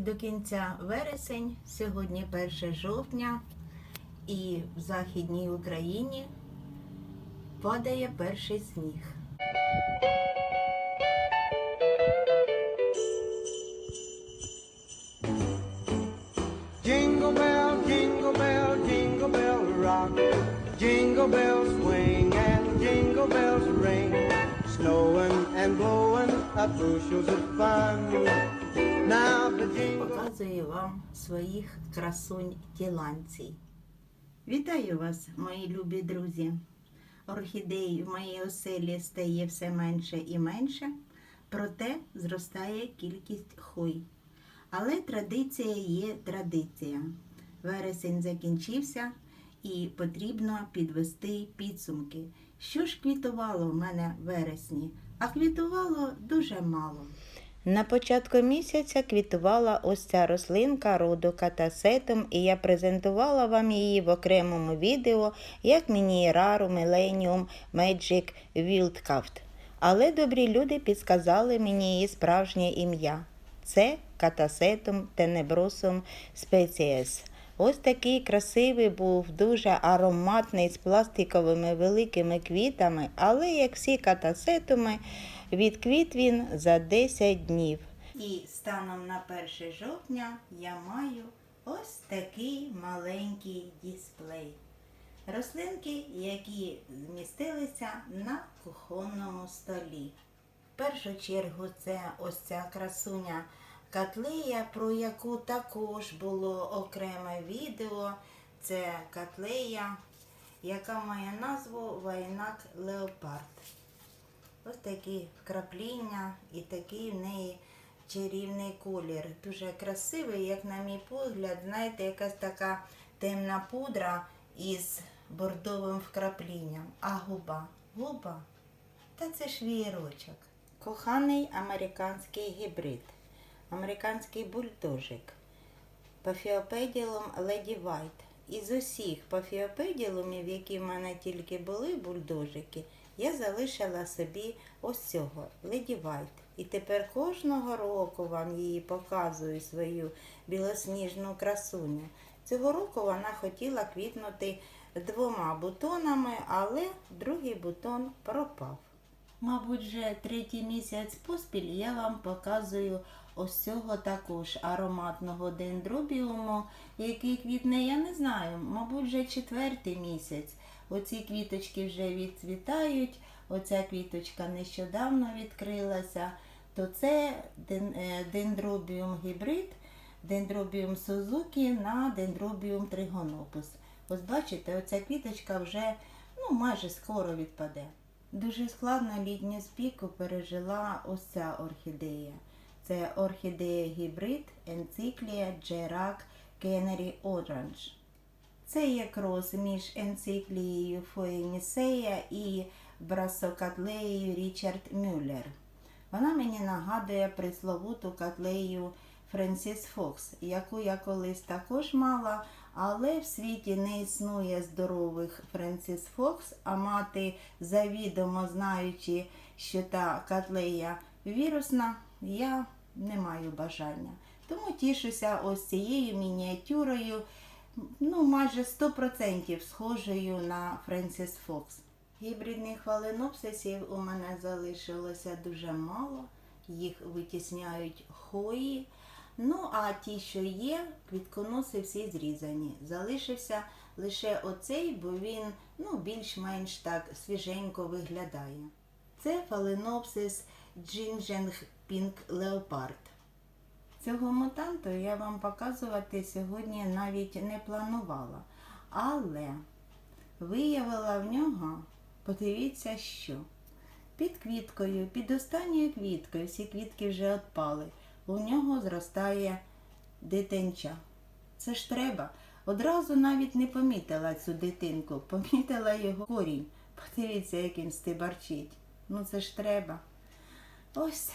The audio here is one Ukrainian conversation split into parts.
до кінця вересень, сьогодні 1 жовтня, і в Західній Україні падає перший сніг. Jingle bell rock. Jingle bells swing and jingle bells ring. Snowing Показую вам своїх красунь тіланцій. Вітаю вас, мої любі друзі! Орхідей в моїй оселі стає все менше і менше, проте зростає кількість хой. Але традиція є традиція. Вересень закінчився і потрібно підвести підсумки. Що ж квітувало в мене в вересні? А квітувало дуже мало. На початку місяця квітувала ось ця рослинка роду катасетум, і я презентувала вам її в окремому відео як міні-рару Millennium Magic Wildcraft. Але добрі люди підсказали мені її справжнє ім'я. Це катасетум тенебросум species. Ось такий красивий був, дуже ароматний з пластиковими великими квітами, але як всі катасетуми, відквіт він за 10 днів. І станом на 1 жовтня я маю ось такий маленький дисплей. Рослинки, які змістилися на кухонному столі. В першу чергу це ось ця красуня Катлея, про яку також було окреме відео. Це Катлея, яка має назву Вайнак Леопард. Ось такі вкрапління і такий в неї чарівний колір. Дуже красивий, як на мій погляд, знаєте, якась така темна пудра із бордовим вкраплінням. А губа? Губа? Та це ж вієрочок. Коханий американський гібрид, американський бульдожик, пафіопеділум Леді Вайт. Із усіх пафіопеділумів, які в мене тільки були бульдожики, я залишила собі ось цього Леді Вайт. І тепер кожного року вам її показую свою білосніжну красуню. Цього року вона хотіла квітнути двома бутонами, але другий бутон пропав. Мабуть, вже третій місяць поспіль я вам показую ось цього також ароматного дендробіуму, який квітне, я не знаю, мабуть, вже четвертий місяць. Оці квіточки вже відцвітають, оця квіточка нещодавно відкрилася, то це е, дендробіум гібрид, дендробіум Сузукі на дендробіум тригонопус. Ось бачите, оця квіточка вже ну, майже скоро відпаде. Дуже складно літню спіку пережила ось ця орхідея. Це орхідея гібрид Енциклія Джерак Кеннері Оранж. Це є крос між енциклією Фоєнісея і брасокатлеєю Річард Мюллер. Вона мені нагадує присловуту котлею Френсіс Фокс, яку я колись також мала, але в світі не існує здорових Френсіс Фокс, а мати, завідомо знаючи, що та котлея вірусна, я не маю бажання. Тому тішуся ось цією мініатюрою, ну майже 100% схожою на Френсіс Фокс. Гібридних фаленопсисів у мене залишилося дуже мало, їх витісняють хої. Ну, а ті, що є, квітконоси всі зрізані. Залишився лише оцей, бо він ну, більш-менш так свіженько виглядає. Це фаленопсис Ginger Pink Leopard. Цього мутанту я вам показувати сьогодні навіть не планувала. Але виявила в нього, подивіться, що. Під квіткою, під останньою квіткою, всі квітки вже відпали, у нього зростає дитинча. Це ж треба. Одразу навіть не помітила цю дитинку, помітила його корінь. Подивіться, як він стибарчить. Ну це ж треба. Ось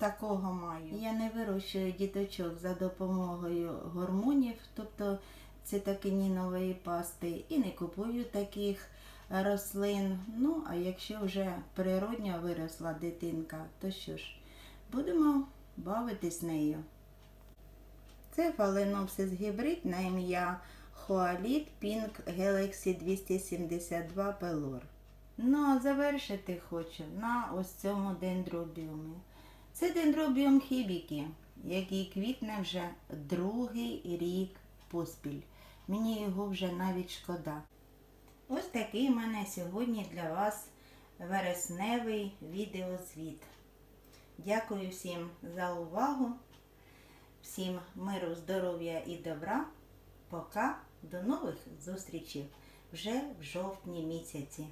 такого маю. Я не вирощую діточок за допомогою гормонів, тобто цитокінінової пасти, і не купую таких рослин. Ну, а якщо вже природньо виросла дитинка, то що ж, будемо бавитись нею. Це фаленопсис гібрид на ім'я Хоаліт Pink Galaxy 272 Pelor. Ну, а завершити хочу на ось цьому дендробіумі. Це дендробіум хібікі, який квітне вже другий рік поспіль. Мені його вже навіть шкода. Ось такий в мене сьогодні для вас вересневий відеозвіт. Дякую всім за увагу, всім миру, здоров'я і добра. Пока, до нових зустрічей вже в жовтні місяці.